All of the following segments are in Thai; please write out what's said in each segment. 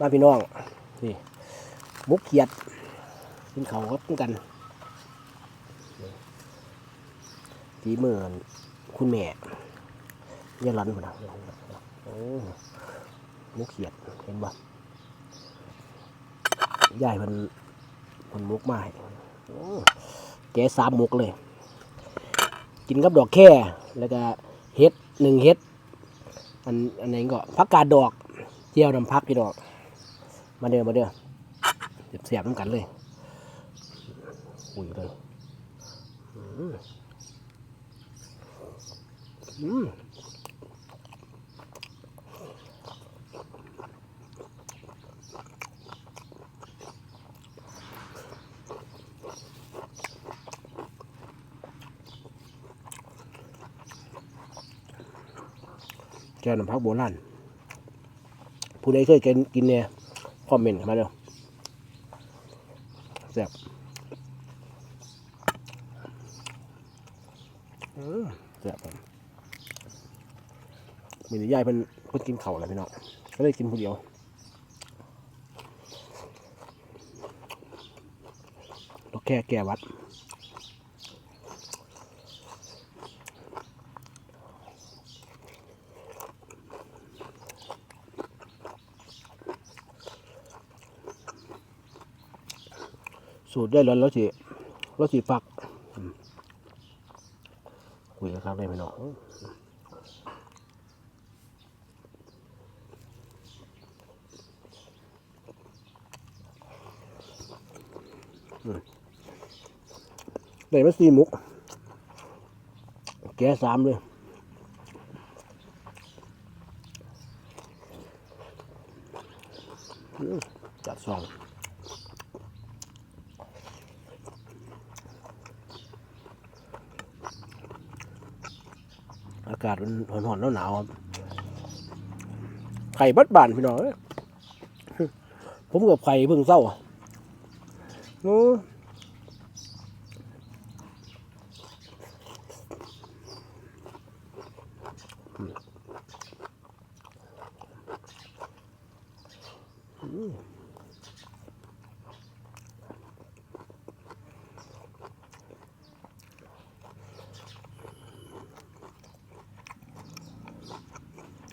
มาพี่น้อง นี่มุกเขียดกินเขาครับกันฝีเมือคุณแม่ยายรันพุ่นนะโอ้มุกเขียดเห็นบ่ยายมันมันมุกมาให้โอ้แกสามมุกเลย กินกับดอกแค่ แล้วก็เฮ็ดหนึ่งเฮ็ด อันอันไหนก็พักกาดดอกเจียวน้ำพักพี่ดอก มาเด้อมาเด้อเสียบๆน้ำกันเลยอุ้ยเลยอืมอืมแกน้ำพักโบราณผู้ใดเคยกินกินเนี่ย คอมเมนต์เข้ามาเด้อแซ่บแซ่บครับมีแต่ยายเพิ่นเพิ่นกินเข่าอะไรพี่น้องก็เลยกินผู้เดียวเราแค่แก้วัด สูตรได้แล้วแล้วสิแล้วสิฟักคุยกันครับได้ไหมเนาะได้มาสี่มุก แกะสามเลยจัดสอง อากาศมันหอนๆหนาวๆครับไข่บัดบานพี่น้องเอ้ยผมกับไข่เพิ่งเศร้าอะโอ้อืม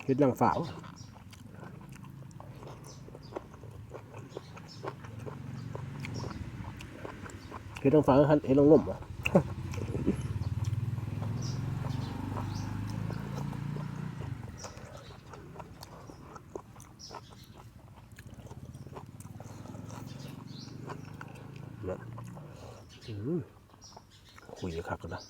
เฮ็ดนางฝาวเฮ็ดนางฝาวเฮ็ดนางนมอะนะอืมคุยคักกันนะ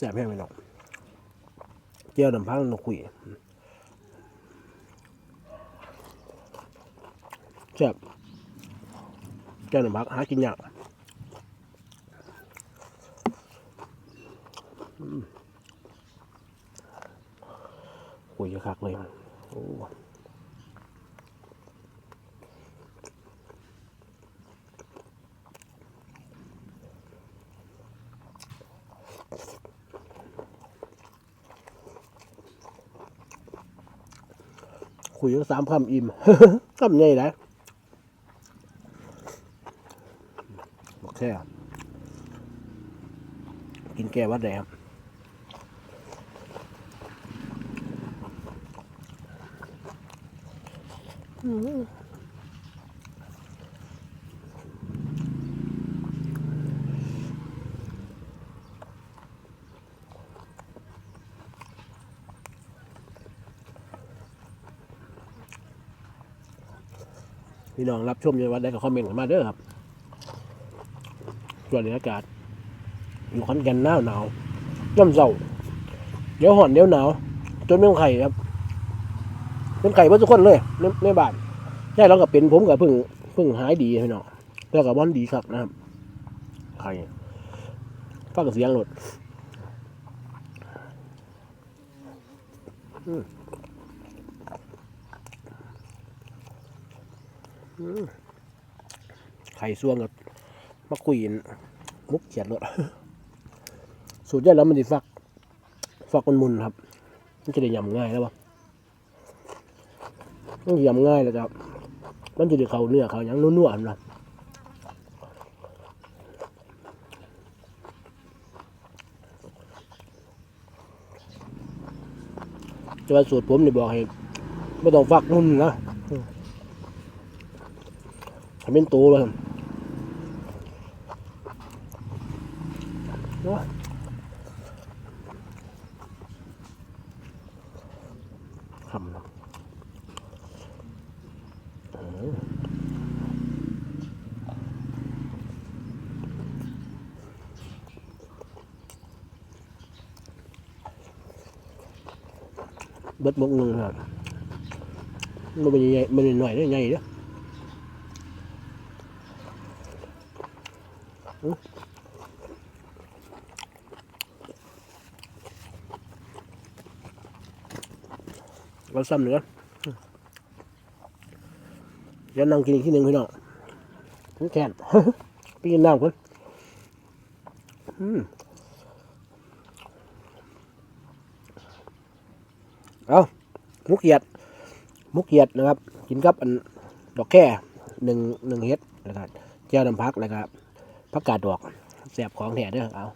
แซ่บแห้งไปหน่อยเจียวน้ำพักนกขุยแซ่บเจียวน้ำพักหากินยากอืมคุยเยอะคักเลยโอ้ คุยกันสามคำอิ่มคำใหญ่ได้บอกแค่กินแก้วัดแดง พี่น้องรับชมในวัดได้ก็คอมเมนต์กันมาเด้อครับส่วนอากาศ อยู่ขอนแก่นหนาวหนาวย่ำเศร้าเดี๋ยวห่อนเดี๋ยวหนาว จนเป็นไข่ครับเป็นไข่เพื่ทุกคนเลยในในบ้านใช่เรากับเป็นผมกับพิ่งพิ่งหายดีพี่น้องแล้วกับบอนดีครับนะครับไข่ฟังเสียงหลดอืมอืม ไข่ส่วงกับมะกุยนมุกเขียดเลยสูตรใหญ่แล้วมันดีฟัก ฟักมันมุนครับ มันจะได้ยำง่ายแล้วปะมันยำง่ายเลยครับ มันจะได้เขาเนื้อเขาหยังนุ่นๆนะจะว่าสูตรผมนี่บอกให้ไม่ต้องฟักมุ่นนะ เป็นตัวเลยเนาะคำนะเบิดมกหนึ่งครับมันเป็นใหญ่มันเป็นหน่อยได้ใหญ่เด้ออื้อ เราซ้ำเหนือยวนั่งกินอีกที่หนึ่งพี่น้องผมแค้นไปกินน้ำคนอืมเอามุกเขียด มุกเขียดนะครับ กินกับอันดอกแค่หนึ่งหนึ่งเฮ็ดนะครับแก้วน้ำพักนะครับ ผักกาดดอกแสบของแท้เด้อเอา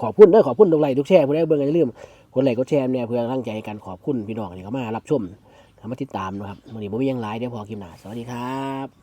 ขอบคุณเด้อขอบคุณทุกไลค์ทุกแชร์ผู้ใดเบิ่งอย่าลืมคนไลค์กดแชร์เนี่ยเพื่อตั้งใจกันขอบคุณพี่น้องที่เขามารับชมเขามาติดตามนะครับวันนี้ผมมียังไลฟ์เดี๋ยวพอคลิปหน้าสวัสดีครับ